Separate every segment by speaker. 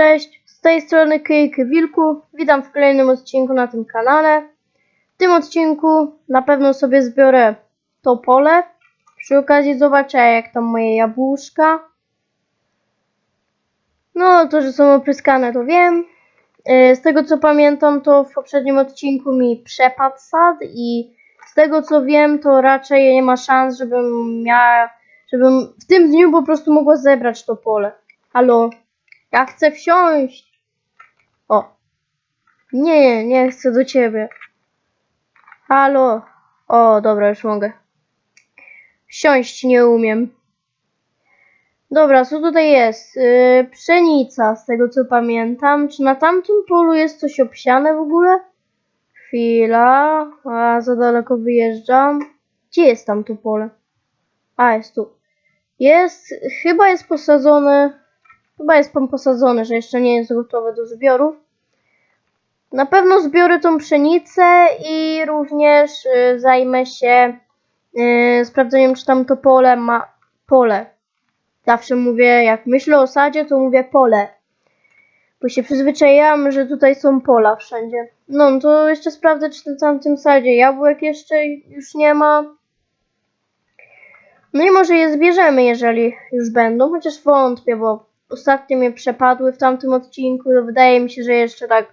Speaker 1: Cześć, z tej strony Kyjky Wilku. Witam w kolejnym odcinku na tym kanale. W tym odcinku na pewno sobie zbiorę to pole. Przy okazji zobaczę jak tam moje jabłuszka. No, to, że są opryskane to wiem. Yy, Z tego co pamiętam, to w poprzednim odcinku mi przepadł sad i z tego co wiem, to raczej nie ma szans, żebym miała, żebym w tym dniu po prostu mogła zebrać to pole. Halo? Ja chcę wsiąść. O. Nie, nie chcę do ciebie. Halo. O, dobra, już mogę. Wsiąść nie umiem. Dobra, co tutaj jest? Yy, pszenica, z tego co pamiętam. Czy na tamtym polu jest coś obsiane w ogóle? Chwila. A, za daleko wyjeżdżam. Gdzie jest tam to pole? A, jest tu. Jest, chyba jest posadzone Chyba jest pan posadzony, że jeszcze nie jest gotowy do zbiorów. Na pewno zbiorę tą pszenicę i również y, zajmę się y, sprawdzeniem, czy tam to pole ma pole. Zawsze mówię, jak myślę o sadzie, to mówię pole. Bo się przyzwyczaiłam, że tutaj są pola wszędzie. No, no to jeszcze sprawdzę, czy na tamtym sadzie jabłek jeszcze już nie ma. No i może je zbierzemy, jeżeli już będą, chociaż wątpię, bo ostatnio mnie przepadły w tamtym odcinku, wydaje mi się, że jeszcze tak,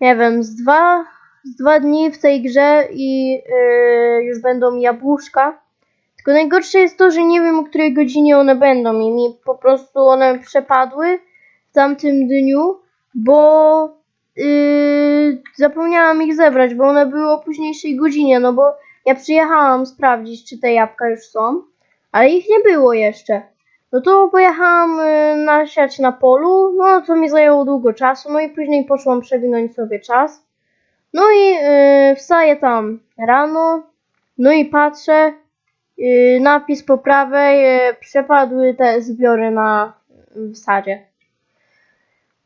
Speaker 1: nie wiem, z dwa, z dwa dni w tej grze i yy, już będą jabłuszka. Tylko najgorsze jest to, że nie wiem, o której godzinie one będą i mi po prostu one przepadły w tamtym dniu, bo yy, zapomniałam ich zebrać, bo one były o późniejszej godzinie, no bo ja przyjechałam sprawdzić, czy te jabłka już są, ale ich nie było jeszcze. No to pojechałam y, nasiać na polu, no to mi zajęło długo czasu, no i później poszłam przewinąć sobie czas. No i y, wstaję tam rano, no i patrzę, y, napis po prawej, y, przepadły te zbiory na w sadzie.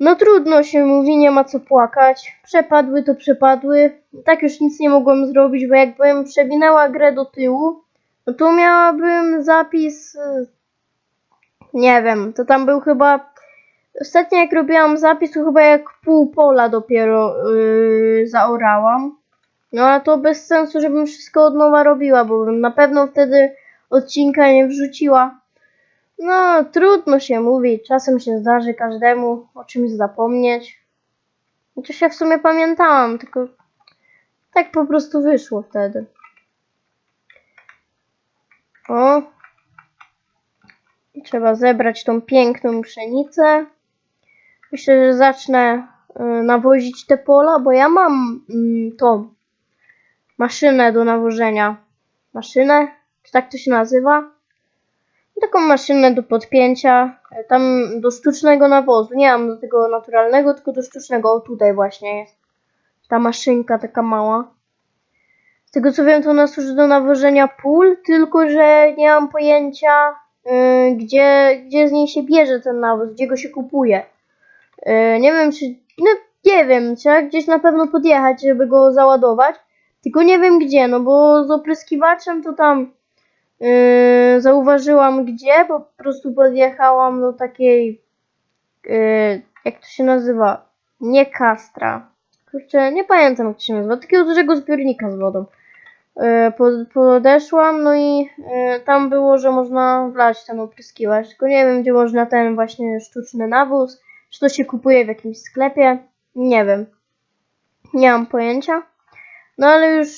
Speaker 1: No trudno się mówi, nie ma co płakać. Przepadły to przepadły. Tak już nic nie mogłam zrobić, bo jakbym przewinęła grę do tyłu, no to miałabym zapis y, nie wiem, to tam był chyba. Ostatnio jak robiłam zapis, to chyba jak pół pola dopiero yy, zaorałam. No a to bez sensu, żebym wszystko od nowa robiła, bo bym na pewno wtedy odcinka nie wrzuciła. No, trudno się mówi, czasem się zdarzy każdemu o czymś zapomnieć. Chociaż ja w sumie pamiętałam, tylko tak po prostu wyszło wtedy. O, Trzeba zebrać tą piękną pszenicę. Myślę, że zacznę y, nawozić te pola, bo ja mam mm, tą maszynę do nawożenia. Maszynę? Czy tak to się nazywa? Taką maszynę do podpięcia, e, tam do sztucznego nawozu. Nie mam do tego naturalnego, tylko do sztucznego. O tutaj właśnie jest. Ta maszynka taka mała. Z tego co wiem, to ona służy do nawożenia pól, tylko że nie mam pojęcia, y, gdzie, gdzie z niej się bierze ten nawóz, gdzie go się kupuje. Y, nie wiem, czy. No, nie wiem, trzeba gdzieś na pewno podjechać, żeby go załadować. Tylko nie wiem gdzie, no bo z opryskiwaczem to tam y, zauważyłam gdzie, bo po prostu podjechałam do takiej. y, jak to się nazywa? Nie kastra. Kurczę, nie pamiętam jak to się nazywa. Takiego dużego zbiornika z wodą. E, po- podeszłam, no i e, tam było, że można wlać ten opryskiwacz, tylko nie wiem, gdzie można ten właśnie sztuczny nawóz, czy to się kupuje w jakimś sklepie, nie wiem, nie mam pojęcia, no ale już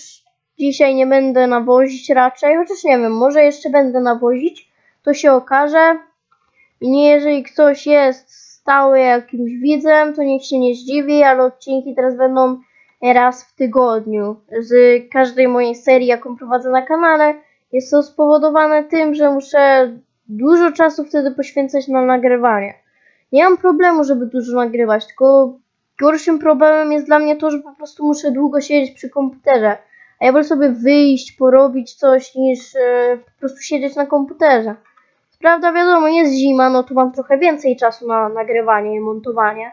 Speaker 1: dzisiaj nie będę nawozić raczej, chociaż nie wiem, może jeszcze będę nawozić, to się okaże. I nie jeżeli ktoś jest stały jakimś widzem, to niech się nie zdziwi, ale odcinki teraz będą raz w tygodniu. Z każdej mojej serii, jaką prowadzę na kanale, jest to spowodowane tym, że muszę dużo czasu wtedy poświęcać na nagrywanie. Nie mam problemu, żeby dużo nagrywać, tylko gorszym problemem jest dla mnie to, że po prostu muszę długo siedzieć przy komputerze. A ja wolę sobie wyjść, porobić coś, niż e, po prostu siedzieć na komputerze. Prawda, wiadomo, jest zima, no to mam trochę więcej czasu na nagrywanie i montowanie.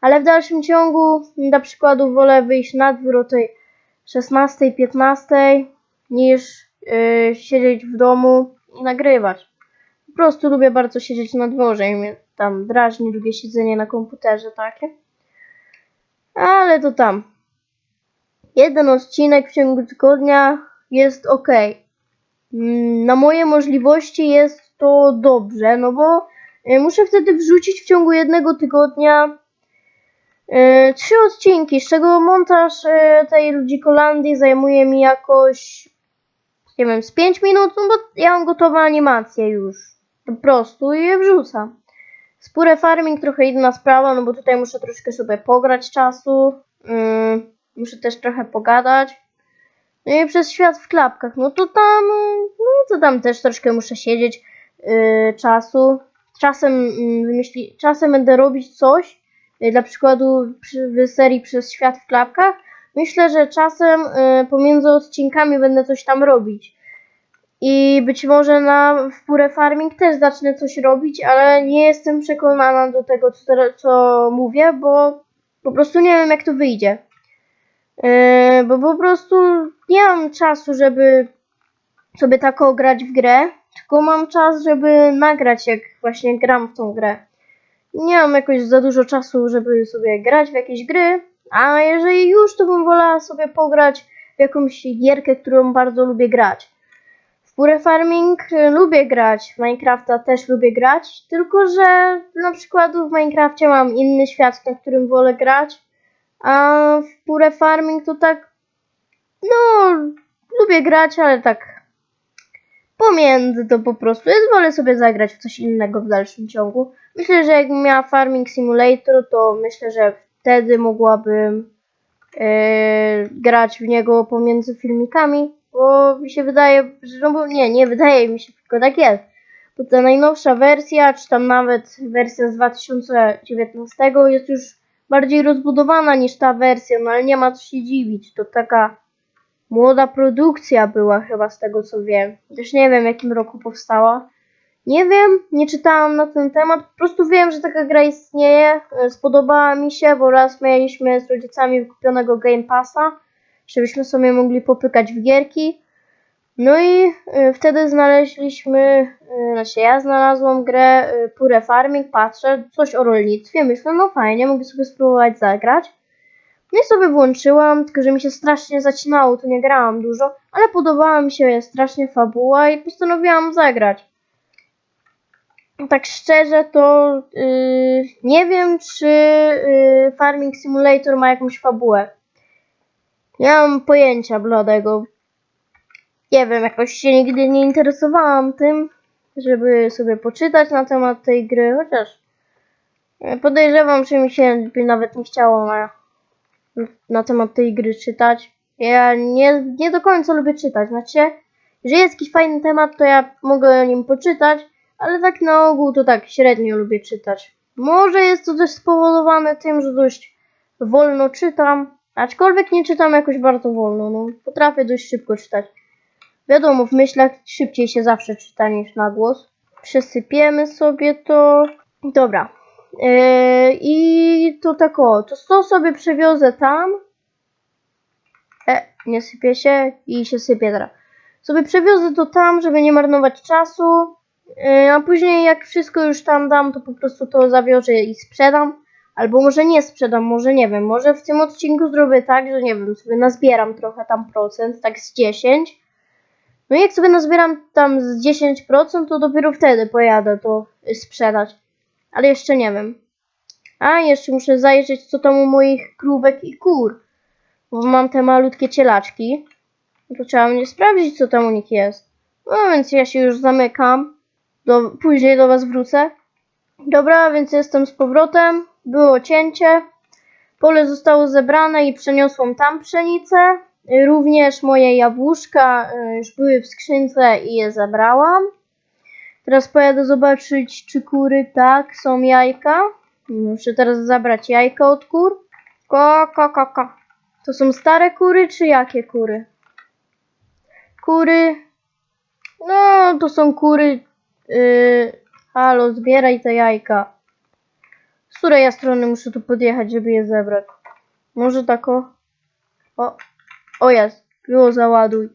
Speaker 1: Ale w dalszym ciągu, dla przykładu, wolę wyjść na dwór o tej 16, 15 niż yy, siedzieć w domu i nagrywać. Po prostu lubię bardzo siedzieć na dworze i mnie tam drażni długie siedzenie na komputerze takie. Ale to tam. Jeden odcinek w ciągu tygodnia jest ok. Mm, Na moje możliwości jest to dobrze, no bo y, muszę wtedy wrzucić w ciągu jednego tygodnia y, trzy odcinki, z czego montaż y, tej Ludzikolandii zajmuje mi jakoś, nie wiem, z 5 minut, no bo ja mam gotowe animacje już, po prostu i je wrzucam. Spure farming trochę inna sprawa, no bo tutaj muszę troszkę sobie pograć czasu, mm, muszę też trochę pogadać. No i przez świat w klapkach, no to tam, no to tam też troszkę muszę siedzieć yy, czasu. Czasem mm, wymyśli, czasem będę robić coś, dla przykładu przy, w serii przez świat w klapkach. Myślę, że czasem yy, pomiędzy odcinkami będę coś tam robić. I być może na Pure Farming też zacznę coś robić, ale nie jestem przekonana do tego, co, co mówię, bo po prostu nie wiem, jak to wyjdzie. Yy, bo po prostu nie mam czasu, żeby sobie tak grać w grę, tylko mam czas, żeby nagrać, jak właśnie gram w tą grę. Nie mam jakoś za dużo czasu, żeby sobie grać w jakieś gry, a jeżeli już, to bym wolała sobie pograć w jakąś gierkę, którą bardzo lubię grać. W Pure Farming y, lubię grać, w Minecrafta też lubię grać, tylko że na przykład w Minecrafcie mam inny świat, na którym wolę grać, a w Pure Farming to tak, no, lubię grać, ale tak pomiędzy to po prostu. Jest wolę sobie zagrać w coś innego w dalszym ciągu. Myślę, że jakbym miała Farming Simulator, to myślę, że wtedy mogłabym yy, grać w niego pomiędzy filmikami, bo mi się wydaje, że no bo nie, nie wydaje mi się, tylko tak jest. Bo ta najnowsza wersja, czy tam nawet wersja z 2019 jest już bardziej rozbudowana niż ta wersja, no ale nie ma co się dziwić. To taka młoda produkcja była chyba z tego co wiem. Też nie wiem w jakim roku powstała. Nie wiem, nie czytałam na ten temat. Po prostu wiem, że taka gra istnieje. E, Spodobała mi się, bo raz mieliśmy z rodzicami wykupionego Game Passa, żebyśmy sobie mogli popykać w gierki. No i y, wtedy znaleźliśmy, y, znaczy ja znalazłam grę Pure Farming, patrzę, coś o rolnictwie, myślę, no fajnie, mogę sobie spróbować zagrać. No i sobie włączyłam, tylko że mi się strasznie zacinało, to nie grałam dużo, ale podobała mi się strasznie fabuła i postanowiłam zagrać. Tak szczerze to yy, nie wiem, czy yy, Farming Simulator ma jakąś fabułę. Nie mam pojęcia bladego. Nie wiem, jakoś się nigdy nie interesowałam tym, żeby sobie poczytać na temat tej gry, chociaż e, podejrzewam, że mi się nawet nie chciało na, na temat tej gry czytać. Ja nie, nie do końca lubię czytać, znaczy, jeżeli jest jakiś fajny temat, to ja mogę o nim poczytać, ale tak na ogół to tak średnio lubię czytać. Może jest to też spowodowane tym, że dość wolno czytam, aczkolwiek nie czytam jakoś bardzo wolno, no potrafię dość szybko czytać. Wiadomo, w myślach szybciej się zawsze czyta niż na głos. Przesypiemy sobie to. Dobra. Yy, I to tak o, to to sobie przewiozę tam. E, nie sypie się i się sypie teraz. Sobie przewiozę to tam, żeby nie marnować czasu. Yy, a później jak wszystko już tam dam, to po prostu to zawiążę i sprzedam. Albo może nie sprzedam, może nie wiem. Może w tym odcinku zrobię tak, że nie wiem, sobie nazbieram trochę tam procent, tak z 10. No i jak sobie nazbieram tam z 10%, to dopiero wtedy pojadę to sprzedać. Ale jeszcze nie wiem. A, jeszcze muszę zajrzeć, co tam u moich krówek i kur. Bo mam te malutkie cielaczki. To trzeba mnie sprawdzić, co tam u nich jest. No więc ja się już zamykam. Do, później do was wrócę. Dobra, więc jestem z powrotem. Było cięcie. Pole zostało zebrane i przeniosłam tam pszenicę. Również moje jabłuszka y, już były w skrzynce i je zabrałam. Teraz pojadę zobaczyć, czy kury tak, są jajka. Muszę teraz zabrać jajka od kur. Ko, ko, ko, ko. To są stare kury, czy jakie kury? Kury. No, to są kury. Yy, halo, zbieraj te jajka. Z której ja strony muszę tu podjechać, żeby je zebrać? Może tak o. O, o jest, było załaduj.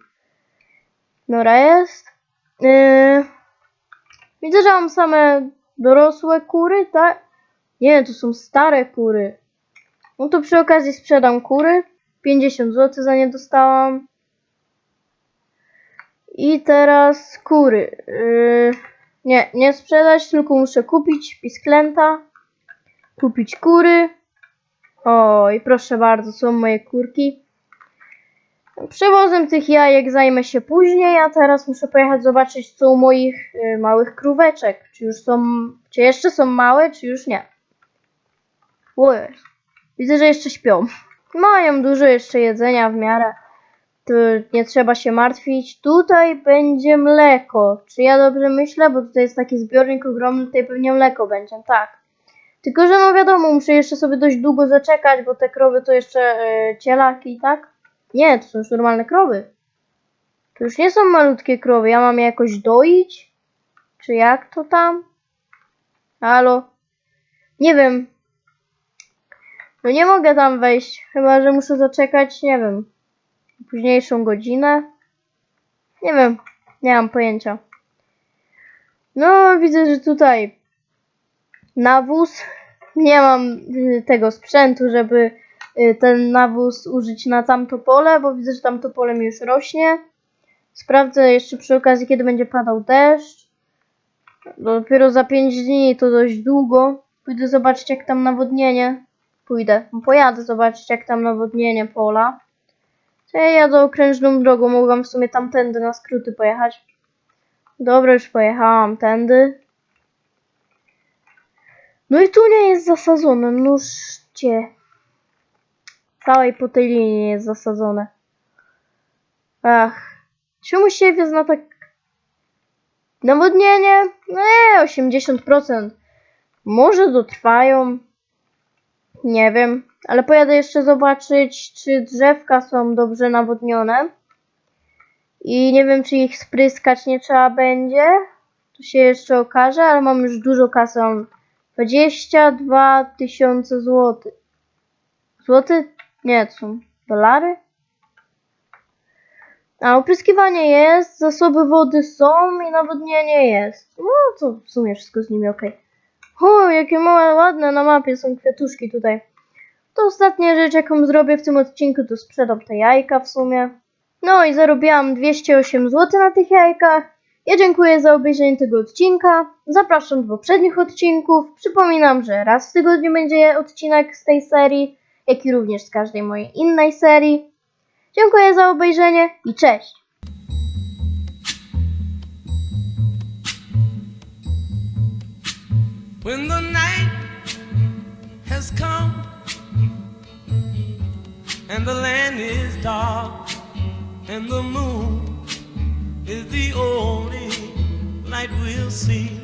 Speaker 1: Nora jest. Yy, widzę, że mam same dorosłe kury, tak? Nie, to są stare kury. No to przy okazji sprzedam kury. 50 zł za nie dostałam. I teraz kury. Yy, nie, nie sprzedać, tylko muszę kupić pisklęta. Kupić kury. O, i proszę bardzo, są moje kurki. Przewozem tych jajek zajmę się później, a teraz muszę pojechać zobaczyć, co u moich y, małych króweczek. Czy już są, czy jeszcze są małe, czy już nie. O jest. Widzę, że jeszcze śpią. Mają dużo jeszcze jedzenia w miarę. Tu nie trzeba się martwić. Tutaj będzie mleko. Czy ja dobrze myślę? Bo tutaj jest taki zbiornik ogromny, tutaj pewnie mleko będzie. Tak. Tylko, że no wiadomo, muszę jeszcze sobie dość długo zaczekać, bo te krowy to jeszcze y, cielaki, tak? Nie, to są już normalne krowy. To już nie są malutkie krowy. Ja mam je jakoś doić? Czy jak to tam? Halo? Nie wiem. No nie mogę tam wejść. Chyba, że muszę zaczekać, nie wiem, późniejszą godzinę. Nie wiem. Nie mam pojęcia. No, widzę, że tutaj nawóz. Nie mam tego sprzętu, żeby ten nawóz użyć na tamto pole, bo widzę, że tamto pole mi już rośnie. Sprawdzę jeszcze przy okazji, kiedy będzie padał deszcz. Dopiero za 5 dni to dość długo. Pójdę zobaczyć, jak tam nawodnienie. Pójdę, pojadę zobaczyć, jak tam nawodnienie pola. Ja jadę okrężną drogą, mogłam w sumie tamtędy na skróty pojechać. Dobra, już pojechałam tędy. No i tu nie jest zasadzone, nóżcie. Całej po tej linii jest zasadzone. Ach, czemu siewie zna tak... Nawodnienie? Nie, 80%. Może dotrwają. Nie wiem, ale pojadę jeszcze zobaczyć, czy drzewka są dobrze nawodnione. I nie wiem, czy ich spryskać nie trzeba będzie. To się jeszcze okaże, ale mam już dużo kasy. Mam 22 tysiące złotych. Złoty? Nie, to są dolary. A opryskiwanie jest, zasoby wody są i nawodnienie jest. No to w sumie wszystko z nimi ok. O, jakie małe, ładne na mapie są kwiatuszki tutaj. To ostatnia rzecz, jaką zrobię w tym odcinku, to sprzedam te jajka w sumie. No i zarobiłam 208 zł na tych jajkach. Ja dziękuję za obejrzenie tego odcinka. Zapraszam do poprzednich odcinków. Przypominam, że raz w tygodniu będzie odcinek z tej serii, jak i również z każdej mojej innej serii. Dziękuję za obejrzenie i cześć!
Speaker 2: When the night has come and the land is dark and the moon is the only light we'll see.